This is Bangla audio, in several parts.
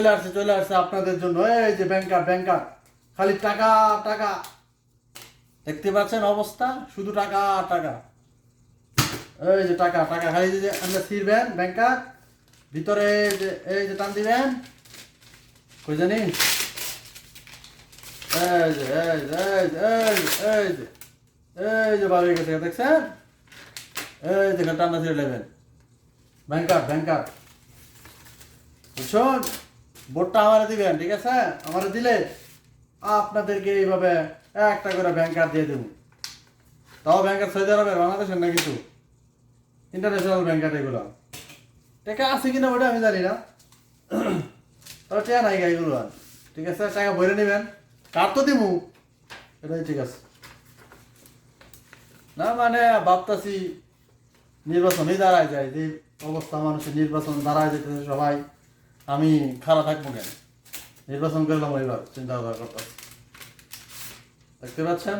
চলে আসছে চলে আসছে আপনাদের জন্য। এই যে ব্যাংকার ব্যাংকার খালি টাকা টাকা। দেখতে পাচ্ছেন অবস্থা? শুধু টাকা টাকা। এই যে টাকা টাকা। খালি যে আমরা ছিড়বেন ব্যাংকার ভিতরে যে এই যে টান দিবেন। কই জানি? এই যে এই যে এই যে গেছে দেখছেন? এই দেখেন টান্না ছিঁড়ে নেবেন ব্যাংকার ব্যাংকার বুঝছেন? বোর্ডটা আমারে দিবেন, ঠিক আছে? আমারে দিলে আপনাদেরকে এইভাবে একটা করে ব্যাংকার দিয়ে দেবো। তাও ব্যাংকার সৌদি আরবের বাংলাদেশের না কিছু? ইন্টারন্যাশনাল ব্যাংকার এগুলো। টাকা আছে কিনা ওটা আমি জানি না। তবে টাকা নাই এগুলো আর। ঠিক আছে? টাকা ভরে নেবেন। কার তো দিমু এটাই ঠিক আছে। না মানে ভাবতাছি নির্বাচনই দাঁড়ায় যায়, যে অবস্থা মানুষের নির্বাচন দাঁড়ায় যেতেছে সবাই। আমি খারাপ থাকব কেন? নির্বাচন করলাম এবার চিন্তা ভাবনা করতেছি দেখতে পাচ্ছেন?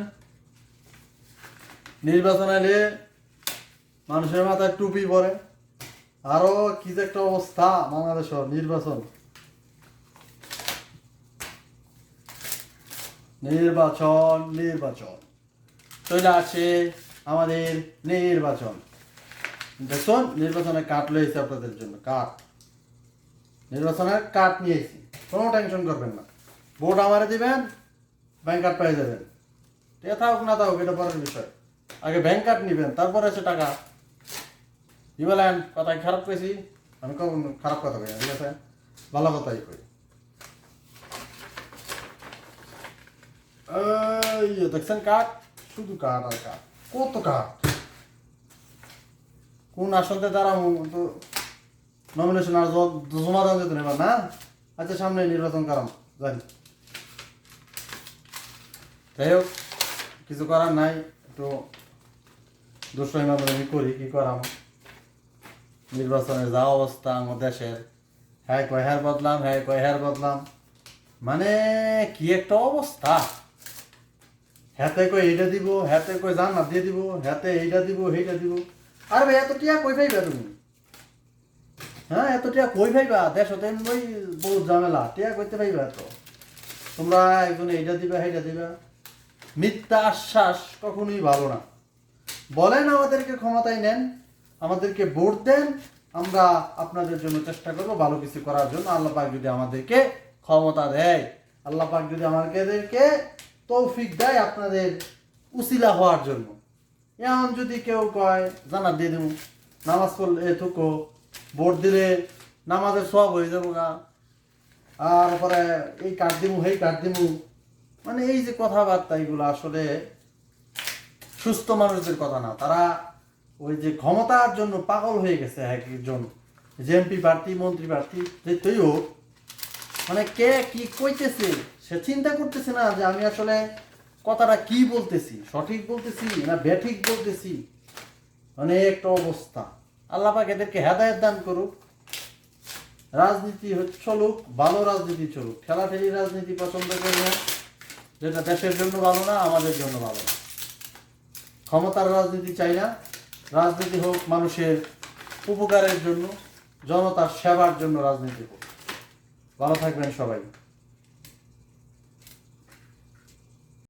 নির্বাচন এলে মানুষের মাথায় টুপি পরে। আরও কি যে একটা অবস্থা বাংলাদেশের নির্বাচন। নির্বাচন নির্বাচন। চলে আসে আমাদের নির্বাচন। দেখুন, নির্বাচনে কাঠ লয়েছে আপনাদের জন্য কাঠ নির্বাচনের কাঠ নিয়েছি। কোনো টেনশন করবেন না। ভোট আমারে দিবেন ব্যাংক কার্ড পেয়ে যাবেন। ঠিক থাকুক না থাকুক, এটা পরের বিষয়। আগে ব্যাংক কার্ড নিবেন, তারপরে এসে টাকা। কি বলেন কথাই খারাপ পেয়েছি আমি কখন খারাপ কথা কই ঠিক আছে? ভালো কথাই কই। দেখছেন কাঠ শুধু কাঠ আর কাঠ কত কাঠ কোন আসলতে দাঁড়াবো? তো নমিনেশন আর জমা দেওয়া যেত না? আচ্ছা সামনে নির্বাচন করাম জানি যাই হোক, কিছু করার নাই, একটু দুষ্টাই মাধ্যমে আমি করি, কি করাম? নির্বাচনের যা অবস্থা, আমার দেশের। হ্যাঁ কয় হ্যার বদলাম হ্যাঁ কয় হ্যার বদলাম। মানে কি একটা অবস্থা? হাতে কই এইটা দিব, হাতে কই জান্নাত দিয়ে দিব, হাতে এইটা দিব, সেইটা দিব। আরে ভাই, এত টিয়া কই পাইবা তুমি? হ্যাঁ এত টিয়া কই ভাইবা দেশ হতে বই বহুত ঝামেলা। টিয়া কইতে পাইবা এত। তোমরা একজন এইটা দিবা সেইটা দিবা। মিথ্যা আশ্বাস কখনোই ভালো না। বলেন আমাদেরকে, ক্ষমতায় নেন। আমাদেরকে ভোট দেন। আমরা আপনাদের জন্য চেষ্টা করব ভালো কিছু করার জন্য। আল্লাহ পাক যদি আমাদেরকে ক্ষমতা দেয়, আল্লাহ পাক যদি আমাদেরকে তৌফিক দেয় আপনাদের উসিলা হওয়ার জন্য। এমন যদি কেউ কয় জানা দিয়ে নামাজ পড়লে থুকো। ভোট দিলে নামাজের সব হয়ে যাব গা আর পরে এই কাট দিমু, সেই কাট দিমু। মানে এই যে কথাবার্তা এগুলো আসলে সুস্থ মানুষদের কথা না। তারা ওই যে ক্ষমতার জন্য পাগল হয়ে গেছে এক একজন। এমপি প্রার্থী, মন্ত্রী প্রার্থী, যে হোক মানে কে কি কইতেছে, সে চিন্তা করতেছে না যে আমি আসলে কথাটা কি বলতেছি, সঠিক বলতেছি না ব্যাঠিক বলতেছি। মানে একটা অবস্থা। আল্লাহ পাক এদেরকে হেদায়ত দান করুক। রাজনীতি চলুক, ভালো রাজনীতি চলুক। ঠেলাঠেলি রাজনীতি পছন্দ করি না। যেটা দেশের জন্য ভালো না, আমাদের জন্য ভালো না। ক্ষমতার রাজনীতি চাই না। রাজনীতি হোক মানুষের উপকারের জন্য, জনতার সেবার জন্য রাজনীতি হোক। ভালো থাকবেন সবাই।